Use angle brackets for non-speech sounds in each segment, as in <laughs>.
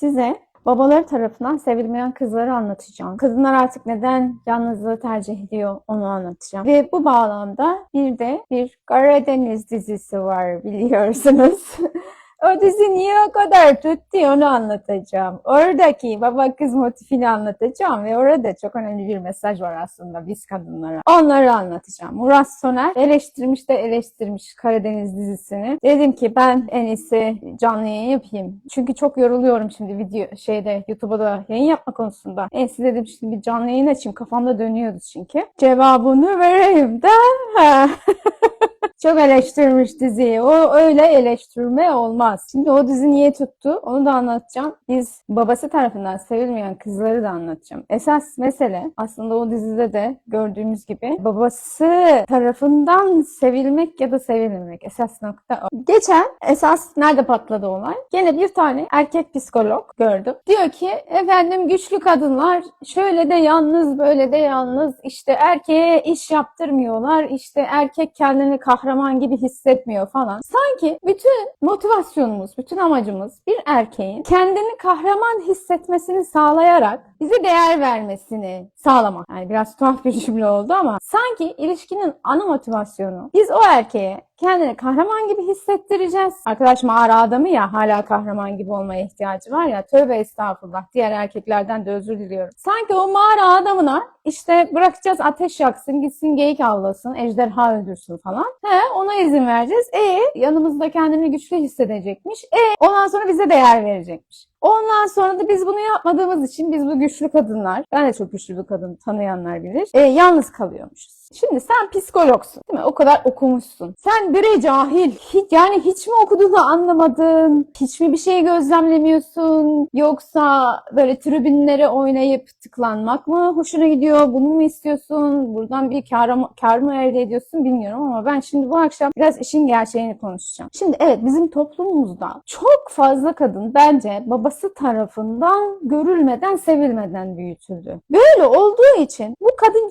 size babaları tarafından sevilmeyen kızları anlatacağım. Kadınlar artık neden yalnızlığı tercih ediyor onu anlatacağım. Ve bu bağlamda bir de bir Karadeniz dizisi var biliyorsunuz. <laughs> O dizi niye o kadar tuttu onu anlatacağım. Oradaki baba kız motifini anlatacağım ve orada çok önemli bir mesaj var aslında biz kadınlara. Onları anlatacağım. Murat Soner eleştirmiş de eleştirmiş Karadeniz dizisini. Dedim ki ben en iyisi canlı yayın yapayım. Çünkü çok yoruluyorum şimdi video şeyde YouTube'da da yayın yapma konusunda. En iyisi dedim şimdi bir canlı yayın açayım. Kafamda dönüyordu çünkü. Cevabını vereyim de. <laughs> Çok eleştirmiş diziyi. O öyle eleştirme olmaz. Şimdi o dizi niye tuttu? Onu da anlatacağım. Biz babası tarafından sevilmeyen kızları da anlatacağım. Esas mesele aslında o dizide de gördüğümüz gibi babası tarafından sevilmek ya da sevilmemek. Esas nokta o. Geçen esas nerede patladı olay? Gene bir tane erkek psikolog gördüm. Diyor ki efendim güçlü kadınlar şöyle de yalnız böyle de yalnız işte erkeğe iş yaptırmıyorlar. İşte erkek kendini kahraman gibi hissetmiyor falan. Sanki bütün motivasyonumuz, bütün amacımız bir erkeğin kendini kahraman hissetmesini sağlayarak bize değer vermesini sağlamak. Yani biraz tuhaf bir cümle oldu ama sanki ilişkinin ana motivasyonu biz o erkeğe kendini kahraman gibi hissettireceğiz. Arkadaş mağara adamı ya hala kahraman gibi olmaya ihtiyacı var ya tövbe estağfurullah diğer erkeklerden de özür diliyorum. Sanki o mağara adamına işte bırakacağız ateş yaksın gitsin geyik avlasın ejderha öldürsün falan. He ona izin vereceğiz. E yanımızda kendini güçlü hissedecekmiş. E ondan sonra bize değer verecekmiş. Ondan sonra da biz bunu yapmadığımız için biz bu güçlü kadınlar, ben de çok güçlü bir kadın tanıyanlar bilir, e, yalnız kalıyormuşuz. Şimdi sen psikologsun değil mi? O kadar okumuşsun. Sen bire cahil. Hiç, yani hiç mi okuduğunu anlamadın? Hiç mi bir şey gözlemlemiyorsun? Yoksa böyle tribünlere oynayıp tıklanmak mı hoşuna gidiyor? Bunu mu istiyorsun? Buradan bir kar, kar mı elde ediyorsun bilmiyorum ama ben şimdi bu akşam biraz işin gerçeğini konuşacağım. Şimdi evet bizim toplumumuzda çok fazla kadın bence babası tarafından görülmeden sevilmeden büyütüldü. Böyle olduğu için bu kadın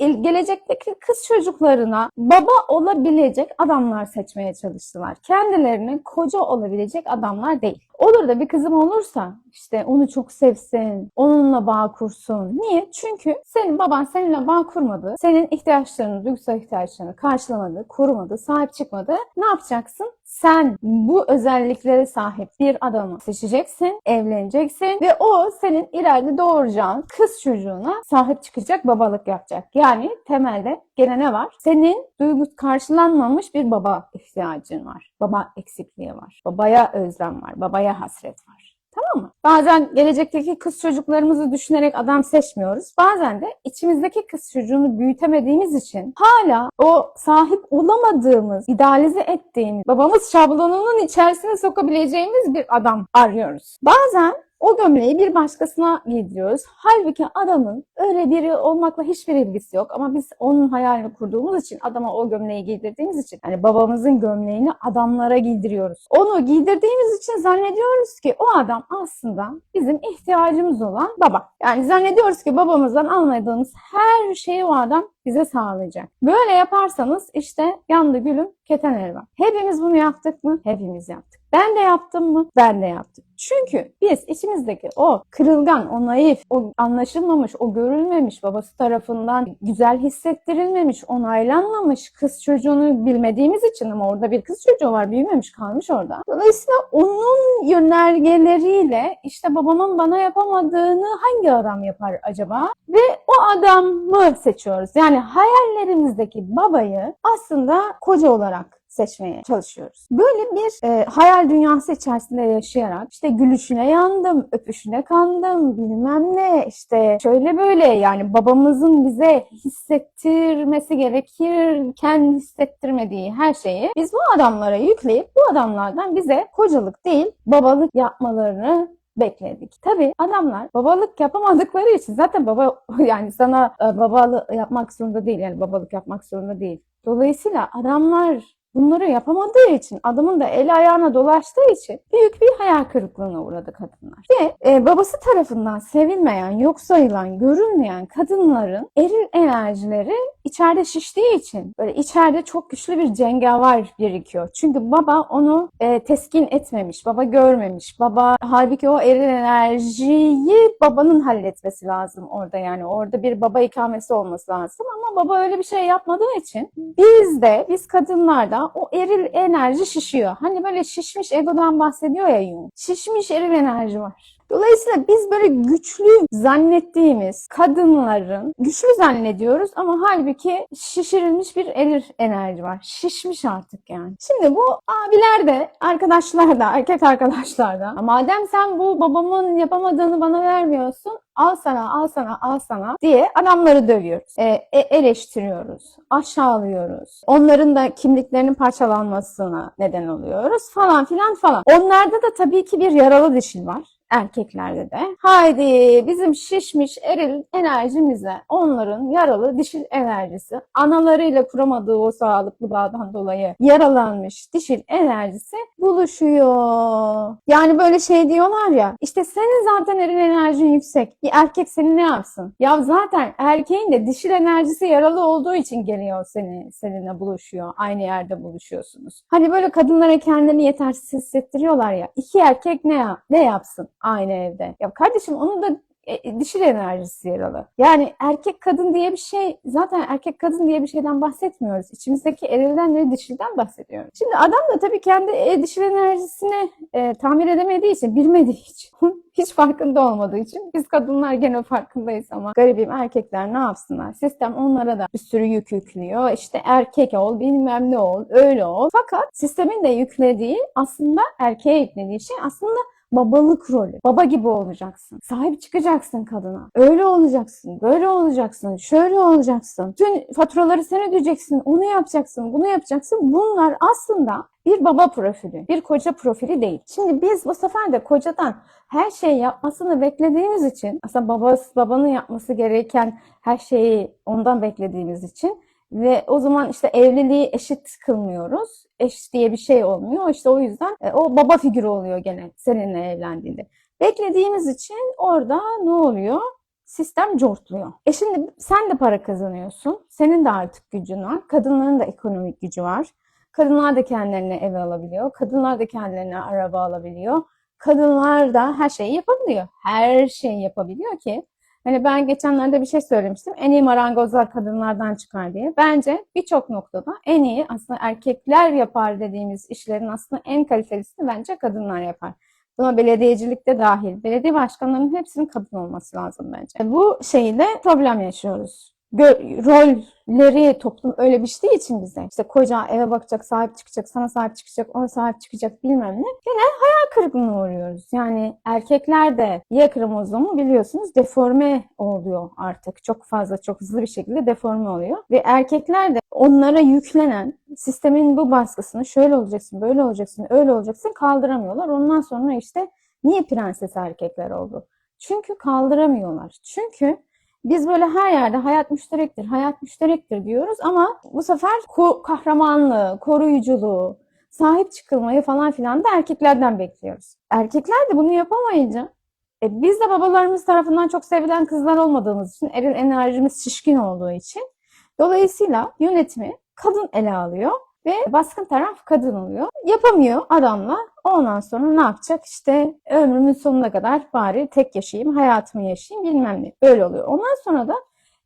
il- gelecekteki kız çocuklarına baba olabilecek adamlar seçmeye çalıştılar. Kendilerine koca olabilecek adamlar değil. Olur da bir kızım olursa işte onu çok sevsin, onunla bağ kursun. Niye? Çünkü senin baban seninle bağ kurmadı, senin ihtiyaçlarını, duygusal ihtiyaçlarını karşılamadı, korumadı, sahip çıkmadı. Ne yapacaksın? Sen bu özelliklere sahip bir adamı seçeceksin, evleneceksin ve o senin ileride doğuracağın kız çocuğuna sahip çıkacak, babalık yapacak. Yani temelde gene ne var? Senin duygu karşılanmamış bir baba ihtiyacın var. Baba eksikliği var. Babaya özlem var. Babaya hasret var. Tamam mı? Bazen gelecekteki kız çocuklarımızı düşünerek adam seçmiyoruz. Bazen de içimizdeki kız çocuğunu büyütemediğimiz için hala o sahip olamadığımız, idealize ettiğimiz, babamız şablonunun içerisine sokabileceğimiz bir adam arıyoruz. Bazen o gömleği bir başkasına giydiriyoruz. Halbuki adamın öyle biri olmakla hiçbir ilgisi yok. Ama biz onun hayalini kurduğumuz için adama o gömleği giydirdiğimiz için yani babamızın gömleğini adamlara giydiriyoruz. Onu giydirdiğimiz için zannediyoruz ki o adam aslında bizim ihtiyacımız olan baba. Yani zannediyoruz ki babamızdan almadığımız her şeyi o adam bize sağlayacak. Böyle yaparsanız işte yandı gülüm keten elva. Hepimiz bunu yaptık mı? Hepimiz yaptık. Ben de yaptım mı? Ben de yaptım. Çünkü biz içimizdeki o kırılgan, o naif, o anlaşılmamış, o görülmemiş, babası tarafından güzel hissettirilmemiş, onaylanmamış kız çocuğunu bilmediğimiz için ama orada bir kız çocuğu var, büyümemiş, kalmış orada. Dolayısıyla onun yönergeleriyle işte babamın bana yapamadığını hangi adam yapar acaba? Ve o adamı seçiyoruz. Yani hayallerimizdeki babayı aslında koca olarak seçmeye çalışıyoruz. Böyle bir e, hayal dünyası içerisinde yaşayarak işte gülüşüne yandım, öpüşüne kandım, bilmem ne işte şöyle böyle yani babamızın bize hissettirmesi gerekirken hissettirmediği her şeyi biz bu adamlara yükleyip bu adamlardan bize kocalık değil babalık yapmalarını bekledik. Tabii adamlar babalık yapamadıkları için zaten baba <laughs> yani sana e, babalık yapmak zorunda değil yani babalık yapmak zorunda değil. Dolayısıyla adamlar bunları yapamadığı için, adamın da eli ayağına dolaştığı için büyük bir hayal kırıklığına uğradı kadınlar. Ve e, babası tarafından sevilmeyen, yok sayılan, görülmeyen kadınların eril enerjileri içeride şiştiği için böyle içeride çok güçlü bir cengavar birikiyor. Çünkü baba onu e, teskin etmemiş, baba görmemiş. Baba halbuki o eril enerjiyi babanın halletmesi lazım orada yani. Orada bir baba ikamesi olması lazım ama baba öyle bir şey yapmadığı için biz de biz kadınlarda o eril enerji şişiyor. Hani böyle şişmiş egodan bahsediyor ya Jung. Şişmiş eril enerji var. Dolayısıyla biz böyle güçlü zannettiğimiz kadınların güçlü zannediyoruz ama halbuki şişirilmiş bir eril enerji var. Şişmiş artık yani. Şimdi bu abiler de, arkadaşlar da, erkek arkadaşlar da madem sen bu babamın yapamadığını bana vermiyorsun al sana, al sana, al sana diye adamları dövüyoruz. E, e, eleştiriyoruz, aşağılıyoruz. Onların da kimliklerinin parçalanmasına neden oluyoruz falan filan falan. Onlarda da tabii ki bir yaralı dişil var erkeklerde de. Haydi bizim şişmiş eril enerjimize onların yaralı dişil enerjisi analarıyla kuramadığı o sağlıklı bağdan dolayı yaralanmış dişil enerjisi buluşuyor. Yani böyle şey diyorlar ya işte senin zaten eril enerjin yüksek. Bir erkek seni ne yapsın? Ya zaten erkeğin de dişil enerjisi yaralı olduğu için geliyor seni seninle buluşuyor. Aynı yerde buluşuyorsunuz. Hani böyle kadınlara kendini yetersiz hissettiriyorlar ya. İki erkek ne ne yapsın aynı evde? Ya kardeşim onun da e, dişil enerjisi yaralı. Yani erkek kadın diye bir şey zaten erkek kadın diye bir şeyden bahsetmiyoruz. İçimizdeki erilden ve dişilden bahsediyoruz. Şimdi adam da tabii kendi e, dişil enerjisini e, tamir edemediği için, bilmediği için, <laughs> hiç farkında olmadığı için biz kadınlar gene farkındayız ama garibim erkekler ne yapsınlar? Sistem onlara da bir sürü yük yüklüyor. İşte erkek ol, bilmem ne ol, öyle ol. Fakat sistemin de yüklediği aslında erkeğe yüklediği şey aslında babalık rolü. Baba gibi olacaksın. Sahip çıkacaksın kadına. Öyle olacaksın, böyle olacaksın, şöyle olacaksın. Tüm faturaları sen ödeyeceksin, onu yapacaksın, bunu yapacaksın. Bunlar aslında bir baba profili, bir koca profili değil. Şimdi biz bu sefer de kocadan her şeyi yapmasını beklediğimiz için, aslında babası, babanın yapması gereken her şeyi ondan beklediğimiz için ve o zaman işte evliliği eşit kılmıyoruz. Eş diye bir şey olmuyor. İşte o yüzden e, o baba figürü oluyor gene seninle evlendiğinde. Beklediğimiz için orada ne oluyor? Sistem cortluyor. E şimdi sen de para kazanıyorsun. Senin de artık gücün var. Kadınların da ekonomik gücü var. Kadınlar da kendilerine ev alabiliyor. Kadınlar da kendilerine araba alabiliyor. Kadınlar da her şeyi yapabiliyor. Her şeyi yapabiliyor ki Hani ben geçenlerde bir şey söylemiştim. En iyi marangozlar kadınlardan çıkar diye. Bence birçok noktada en iyi aslında erkekler yapar dediğimiz işlerin aslında en kalitelisini bence kadınlar yapar. Buna belediyecilik de dahil. Belediye başkanlarının hepsinin kadın olması lazım bence. Bu şeyde problem yaşıyoruz. Rolleri toplum öyle biçtiği için bize. İşte koca eve bakacak, sahip çıkacak, sana sahip çıkacak, ona sahip çıkacak bilmem ne. Gene hayal kırıklığına uğruyoruz. Yani erkekler de Y kromozomu biliyorsunuz deforme oluyor artık. Çok fazla, çok hızlı bir şekilde deforme oluyor. Ve erkekler de onlara yüklenen sistemin bu baskısını şöyle olacaksın, böyle olacaksın, öyle olacaksın kaldıramıyorlar. Ondan sonra işte niye prenses erkekler oldu? Çünkü kaldıramıyorlar. Çünkü biz böyle her yerde hayat müşterektir, hayat müşterektir diyoruz ama bu sefer ko- kahramanlığı, koruyuculuğu, sahip çıkılmayı falan filan da erkeklerden bekliyoruz. Erkekler de bunu yapamayınca e, biz de babalarımız tarafından çok sevilen kızlar olmadığımız için, eril enerjimiz şişkin olduğu için dolayısıyla yönetimi kadın ele alıyor ve baskın taraf kadın oluyor. Yapamıyor adamla. Ondan sonra ne yapacak? İşte ömrümün sonuna kadar bari tek yaşayayım, hayatımı yaşayayım bilmem ne. Böyle oluyor. Ondan sonra da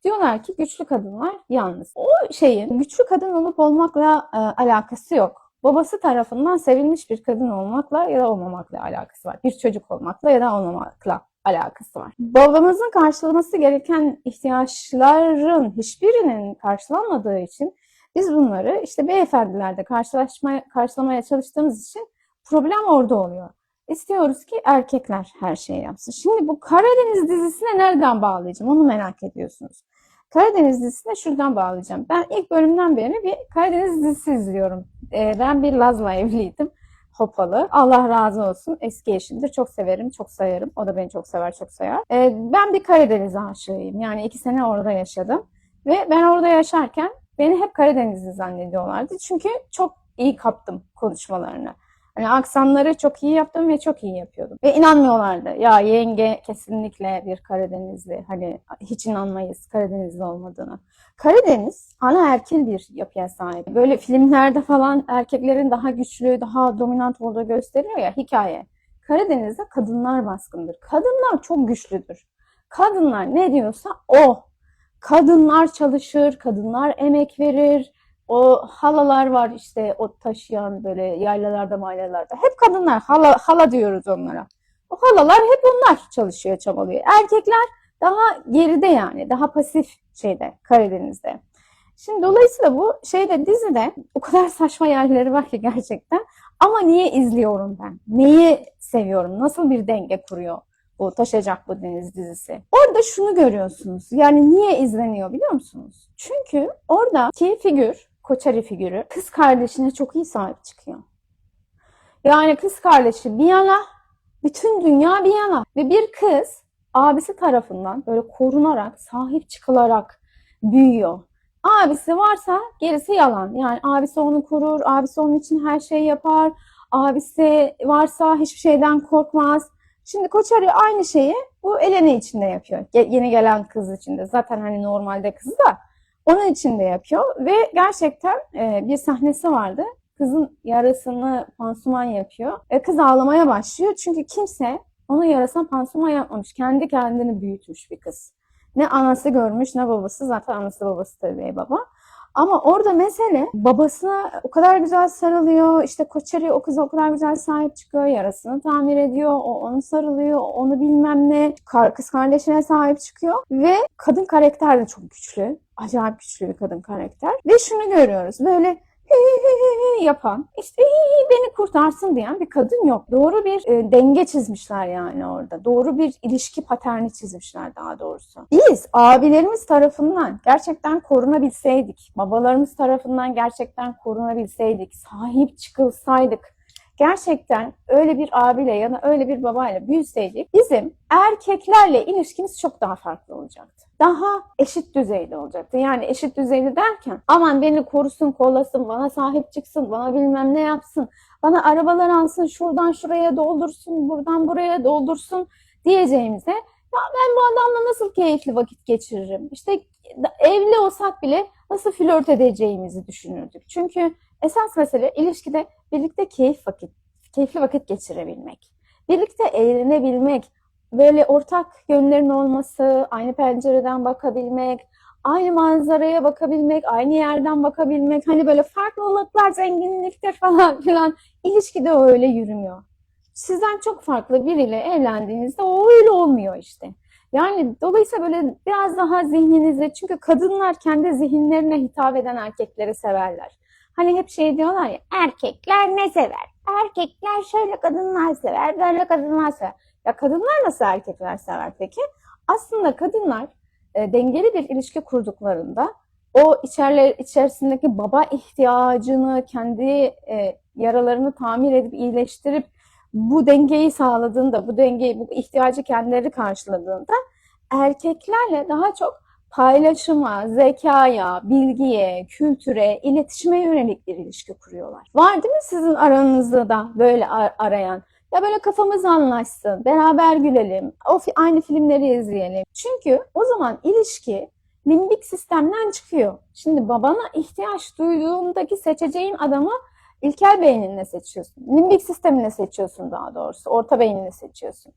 diyorlar ki güçlü kadınlar yalnız. O şeyin güçlü kadın olup olmakla e, alakası yok. Babası tarafından sevilmiş bir kadın olmakla ya da olmamakla alakası var. Bir çocuk olmakla ya da olmamakla alakası var. Babamızın karşılaması gereken ihtiyaçların hiçbirinin karşılanmadığı için biz bunları işte beyefendilerde karşılaşmaya, karşılamaya çalıştığımız için problem orada oluyor. İstiyoruz ki erkekler her şeyi yapsın. Şimdi bu Karadeniz dizisine nereden bağlayacağım onu merak ediyorsunuz. Karadeniz dizisine şuradan bağlayacağım. Ben ilk bölümden beri bir Karadeniz dizisi izliyorum. Ee, ben bir Laz'la evliydim. Hopalı. Allah razı olsun. Eski eşimdir. Çok severim, çok sayarım. O da beni çok sever, çok sayar. Ee, ben bir Karadeniz aşığıyım. Yani iki sene orada yaşadım. Ve ben orada yaşarken beni hep Karadenizli zannediyorlardı. Çünkü çok iyi kaptım konuşmalarını. Hani aksanları çok iyi yaptım ve çok iyi yapıyordum. Ve inanmıyorlardı. Ya yenge kesinlikle bir Karadenizli. Hani hiç inanmayız Karadenizli olmadığına. Karadeniz ana erkil bir yapıya sahip. Böyle filmlerde falan erkeklerin daha güçlü, daha dominant olduğu gösteriyor ya hikaye. Karadeniz'de kadınlar baskındır. Kadınlar çok güçlüdür. Kadınlar ne diyorsa o. Kadınlar çalışır, kadınlar emek verir. O halalar var işte o taşıyan böyle yaylalarda maylalarda. Hep kadınlar, hala, hala diyoruz onlara. O halalar hep onlar çalışıyor, çabalıyor. Erkekler daha geride yani, daha pasif şeyde, Karadeniz'de. Şimdi dolayısıyla bu şeyde dizide o kadar saçma yerleri var ki gerçekten. Ama niye izliyorum ben? Neyi seviyorum? Nasıl bir denge kuruyor bu Taşacak Bu Deniz dizisi? Orada şunu görüyorsunuz. Yani niye izleniyor biliyor musunuz? Çünkü oradaki figür, Koçari figürü kız kardeşine çok iyi sahip çıkıyor. Yani kız kardeşi bir yana, bütün dünya bir yana. Ve bir kız abisi tarafından böyle korunarak, sahip çıkılarak büyüyor. Abisi varsa gerisi yalan. Yani abisi onu korur, abisi onun için her şeyi yapar. Abisi varsa hiçbir şeyden korkmaz. Şimdi Koçari aynı şeyi bu Eleni için de yapıyor. Yeni gelen kız için de. Zaten hani normalde kız da onun için de yapıyor. Ve gerçekten e, bir sahnesi vardı. Kızın yarasını pansuman yapıyor. Ve kız ağlamaya başlıyor. Çünkü kimse onun yarasına pansuman yapmamış. Kendi kendini büyütmüş bir kız. Ne anası görmüş ne babası. Zaten anası babası tabii baba. Ama orada mesele babasına o kadar güzel sarılıyor. İşte Koçeri o kıza o kadar güzel sahip çıkıyor. Yarasını tamir ediyor. O onu sarılıyor. Onu bilmem ne. Kız kardeşine sahip çıkıyor. Ve kadın karakter de çok güçlü. Acayip güçlü bir kadın karakter. Ve şunu görüyoruz. Böyle <laughs> yapan, işte "Hi hi, beni kurtarsın diyen bir kadın yok. Doğru bir e, denge çizmişler yani orada. Doğru bir ilişki paterni çizmişler daha doğrusu. Biz abilerimiz tarafından gerçekten korunabilseydik, babalarımız tarafından gerçekten korunabilseydik, sahip çıkılsaydık, gerçekten öyle bir abiyle ya da öyle bir babayla büyüseydik bizim erkeklerle ilişkimiz çok daha farklı olacaktı. Daha eşit düzeyde olacaktı. Yani eşit düzeyde derken aman beni korusun, kollasın, bana sahip çıksın, bana bilmem ne yapsın, bana arabalar alsın, şuradan şuraya doldursun, buradan buraya doldursun diyeceğimize ya ben bu adamla nasıl keyifli vakit geçiririm? İşte evli olsak bile nasıl flört edeceğimizi düşünürdük. Çünkü esas mesele ilişkide birlikte keyif vakit, keyifli vakit geçirebilmek. Birlikte eğlenebilmek, böyle ortak yönlerin olması, aynı pencereden bakabilmek, aynı manzaraya bakabilmek, aynı yerden bakabilmek, hani böyle farklılıklar zenginliktir falan filan. İlişkide öyle yürümüyor. Sizden çok farklı biriyle evlendiğinizde o öyle olmuyor işte. Yani dolayısıyla böyle biraz daha zihninize, çünkü kadınlar kendi zihinlerine hitap eden erkekleri severler. Hani hep şey diyorlar ya, erkekler ne sever? Erkekler şöyle kadınlar sever, böyle kadınlar sever. Ya kadınlar nasıl erkekler sever peki? Aslında kadınlar e, dengeli bir ilişki kurduklarında o içerler, içerisindeki baba ihtiyacını kendi e, yaralarını tamir edip iyileştirip bu dengeyi sağladığında, bu dengeyi, bu ihtiyacı kendileri karşıladığında erkeklerle daha çok paylaşıma, zekaya, bilgiye, kültüre, iletişime yönelik bir ilişki kuruyorlar. Var değil mi sizin aranızda da böyle ar- arayan? Ya böyle kafamız anlaşsın, beraber gülelim, o aynı filmleri izleyelim. Çünkü o zaman ilişki limbik sistemden çıkıyor. Şimdi babana ihtiyaç duyduğundaki seçeceğin adamı ilkel beyninle seçiyorsun. Limbik sistemine seçiyorsun daha doğrusu. Orta beyninle seçiyorsun.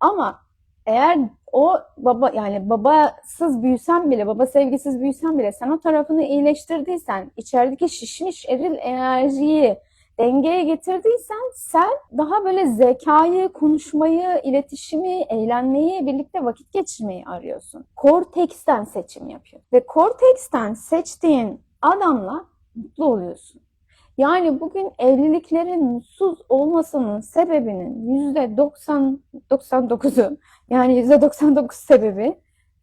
Ama eğer o baba yani babasız büyüsen bile, baba sevgisiz büyüsen bile sen o tarafını iyileştirdiysen, içerideki şişmiş eril enerjiyi dengeye getirdiysen sen daha böyle zekayı, konuşmayı, iletişimi, eğlenmeyi, birlikte vakit geçirmeyi arıyorsun. Korteksten seçim yapıyor. Ve korteksten seçtiğin adamla mutlu oluyorsun. Yani bugün evliliklerin mutsuz olmasının sebebinin %90 99'u yani %99 sebebi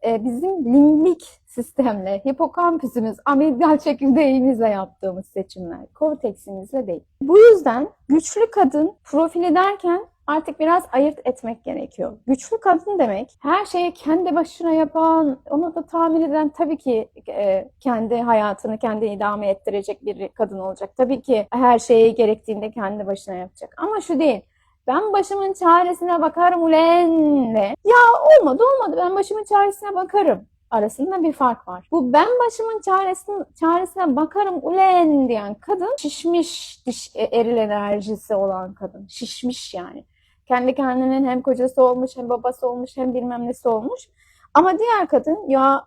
e, bizim limbik sistemle, hipokampüsümüz, amigdal çekirdeğimizle yaptığımız seçimler, korteksimizle değil. Bu yüzden güçlü kadın profili derken artık biraz ayırt etmek gerekiyor. Güçlü kadın demek her şeyi kendi başına yapan, onu da tahmin eden tabii ki e, kendi hayatını kendi idame ettirecek bir kadın olacak. Tabii ki her şeyi gerektiğinde kendi başına yapacak. Ama şu değil. Ben başımın çaresine bakarım ulen de. Ya olmadı olmadı ben başımın çaresine bakarım arasında bir fark var. Bu ben başımın çaresine, çaresine bakarım ulen diyen kadın şişmiş diş, e, eril enerjisi olan kadın. Şişmiş yani. Kendi kendinin hem kocası olmuş hem babası olmuş hem bilmem nesi olmuş. Ama diğer kadın ya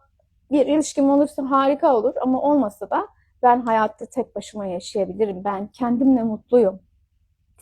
bir ilişkim olursa harika olur ama olmasa da ben hayatta tek başıma yaşayabilirim. Ben kendimle mutluyum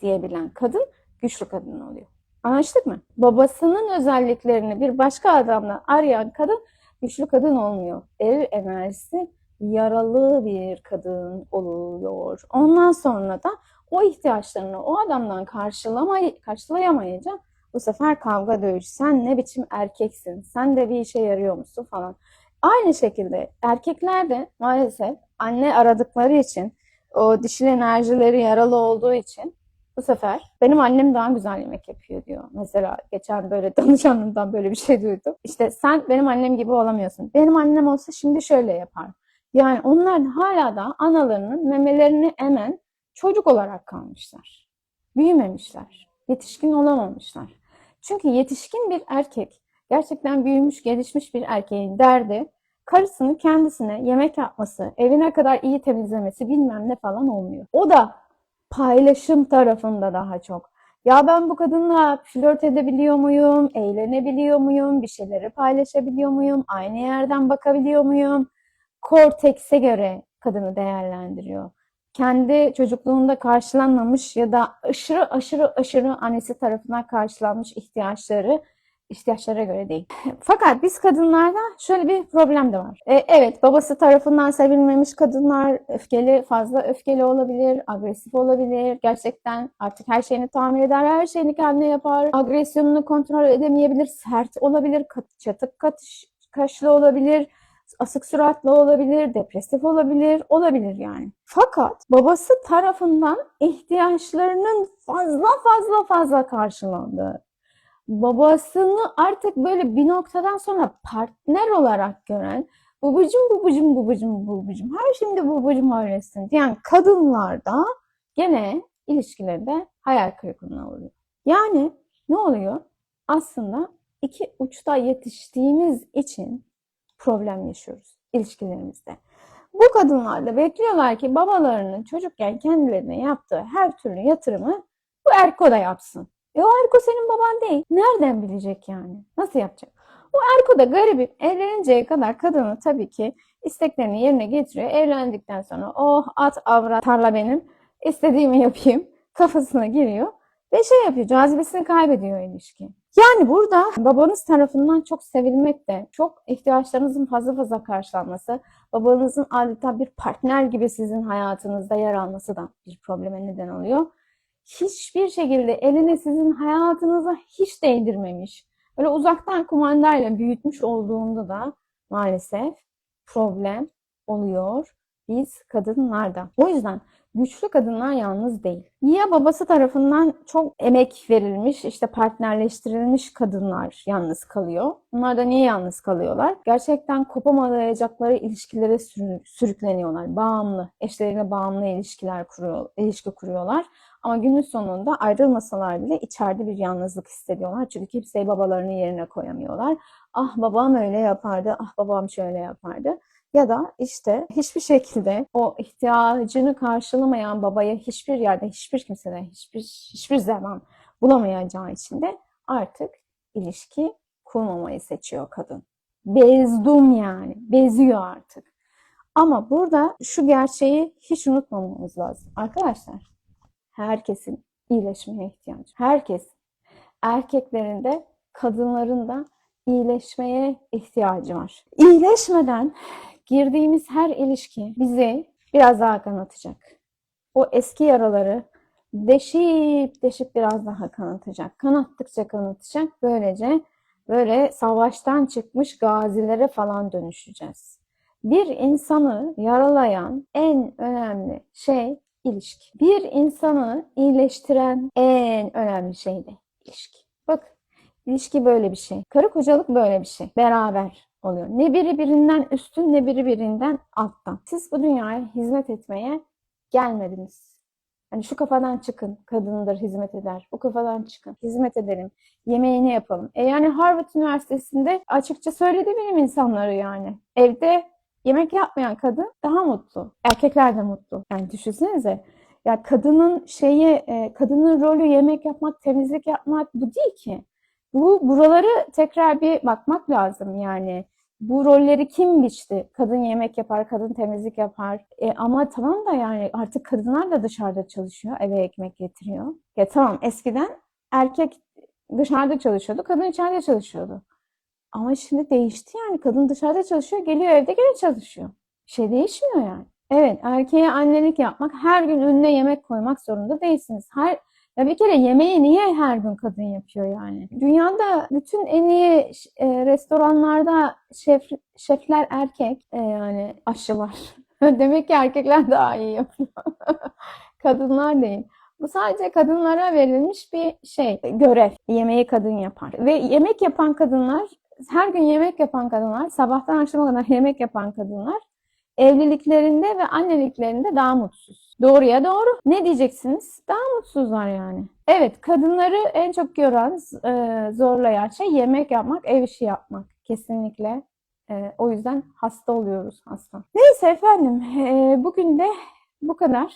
diyebilen kadın güçlü kadın oluyor. Anlaştık mı? Babasının özelliklerini bir başka adamla arayan kadın güçlü kadın olmuyor. Eril enerjisi yaralı bir kadın oluyor. Ondan sonra da o ihtiyaçlarını o adamdan karşılamay karşılayamayınca bu sefer kavga dövüş. Sen ne biçim erkeksin? Sen de bir işe yarıyor musun falan. Aynı şekilde erkekler de maalesef anne aradıkları için o dişil enerjileri yaralı olduğu için bu sefer benim annem daha güzel yemek yapıyor diyor. Mesela geçen böyle <laughs> danışanımdan böyle bir şey duydum. İşte sen benim annem gibi olamıyorsun. Benim annem olsa şimdi şöyle yapar. Yani onlar hala da analarının memelerini emen çocuk olarak kalmışlar. Büyümemişler. Yetişkin olamamışlar. Çünkü yetişkin bir erkek, gerçekten büyümüş, gelişmiş bir erkeğin derdi karısının kendisine yemek yapması, evine kadar iyi temizlemesi bilmem ne falan olmuyor. O da paylaşım tarafında daha çok. Ya ben bu kadınla flört edebiliyor muyum? Eğlenebiliyor muyum? Bir şeyleri paylaşabiliyor muyum? Aynı yerden bakabiliyor muyum? Kortekse göre kadını değerlendiriyor. Kendi çocukluğunda karşılanmamış ya da aşırı aşırı aşırı annesi tarafından karşılanmış ihtiyaçları ihtiyaçlara göre değil. Fakat biz kadınlarda şöyle bir problem de var. E, evet babası tarafından sevilmemiş kadınlar öfkeli, fazla öfkeli olabilir, agresif olabilir. Gerçekten artık her şeyini tahmin eder, her şeyini kendine yapar. Agresyonunu kontrol edemeyebilir, sert olabilir, kat, çatık katış, kaşlı olabilir asık suratlı olabilir, depresif olabilir, olabilir yani. Fakat babası tarafından ihtiyaçlarının fazla fazla fazla karşılandığı, babasını artık böyle bir noktadan sonra partner olarak gören babacım babacım babacım babacım her şimdi babacım öylesin diyen kadınlarda gene ilişkilerinde hayal kırıklığına uğruyor. Yani ne oluyor? Aslında iki uçta yetiştiğimiz için problem yaşıyoruz ilişkilerimizde. Bu kadınlar da bekliyorlar ki babalarının çocukken kendilerine yaptığı her türlü yatırımı bu Erko da yapsın. E o Erko senin baban değil. Nereden bilecek yani? Nasıl yapacak? O Erko da garibim evleninceye kadar kadını tabii ki isteklerini yerine getiriyor. Evlendikten sonra oh at avrat tarla benim istediğimi yapayım kafasına giriyor. Ve şey yapıyor cazibesini kaybediyor ilişki. Yani burada babanız tarafından çok sevilmek de, çok ihtiyaçlarınızın fazla fazla karşılanması, babanızın adeta bir partner gibi sizin hayatınızda yer alması da bir probleme neden oluyor. Hiçbir şekilde elini sizin hayatınıza hiç değdirmemiş, böyle uzaktan kumandayla büyütmüş olduğunda da maalesef problem oluyor biz kadınlarda. O yüzden güçlü kadınlar yalnız değil. Ya babası tarafından çok emek verilmiş, işte partnerleştirilmiş kadınlar yalnız kalıyor. Bunlar da niye yalnız kalıyorlar? Gerçekten kopamayacakları ilişkilere sürükleniyorlar. Bağımlı, eşlerine bağımlı ilişkiler kuruyor, ilişki kuruyorlar. Ama günün sonunda ayrılmasalar bile içeride bir yalnızlık hissediyorlar. Çünkü kimseyi babalarının yerine koyamıyorlar. Ah babam öyle yapardı, ah babam şöyle yapardı ya da işte hiçbir şekilde o ihtiyacını karşılamayan babaya hiçbir yerde hiçbir kimseden hiçbir hiçbir zaman bulamayacağı için de artık ilişki kurmamayı seçiyor kadın. Bezdum yani. Beziyor artık. Ama burada şu gerçeği hiç unutmamamız lazım. Arkadaşlar herkesin iyileşmeye ihtiyacı. Herkes erkeklerin de kadınların da iyileşmeye ihtiyacı var. İyileşmeden girdiğimiz her ilişki bizi biraz daha kanatacak. O eski yaraları deşip deşip biraz daha kanatacak. Kanattıkça kanatacak. Böylece böyle savaştan çıkmış gazilere falan dönüşeceğiz. Bir insanı yaralayan en önemli şey ilişki. Bir insanı iyileştiren en önemli şey de İlişki. Bak ilişki böyle bir şey. Karı kocalık böyle bir şey. Beraber oluyor. Ne biri birinden üstün ne biri birinden alttan. Siz bu dünyaya hizmet etmeye gelmediniz. Hani şu kafadan çıkın, kadındır hizmet eder. Bu kafadan çıkın, hizmet edelim, yemeğini yapalım. E yani Harvard Üniversitesi'nde açıkça söyledi bilim insanları yani. Evde yemek yapmayan kadın daha mutlu. Erkekler de mutlu. Yani düşünsenize. Ya kadının şeyi, e, kadının rolü yemek yapmak, temizlik yapmak bu değil ki. Bu buraları tekrar bir bakmak lazım yani. Bu rolleri kim biçti? Kadın yemek yapar, kadın temizlik yapar. E, ama tamam da yani artık kadınlar da dışarıda çalışıyor, eve ekmek getiriyor. Ya tamam eskiden erkek dışarıda çalışıyordu, kadın içeride çalışıyordu. Ama şimdi değişti yani. Kadın dışarıda çalışıyor, geliyor evde gene çalışıyor. Şey değişmiyor yani. Evet, erkeğe annelik yapmak, her gün önüne yemek koymak zorunda değilsiniz. Her ya bir kere yemeği niye her gün kadın yapıyor yani? Dünyada bütün en iyi e, restoranlarda şef, şefler erkek, e, yani aşçılar. <laughs> Demek ki erkekler daha iyi yapıyor. <laughs> Kadınlar değil. Bu sadece kadınlara verilmiş bir şey, görev. Yemeği kadın yapar. Ve yemek yapan kadınlar, her gün yemek yapan kadınlar, sabahtan akşama kadar yemek yapan kadınlar evliliklerinde ve anneliklerinde daha mutsuz. Doğruya doğru. Ne diyeceksiniz? Daha mutsuzlar yani. Evet, kadınları en çok gören, e, zorlayan şey yemek yapmak, ev işi yapmak. Kesinlikle. E, o yüzden hasta oluyoruz hasta. Neyse efendim, e, bugün de bu kadar.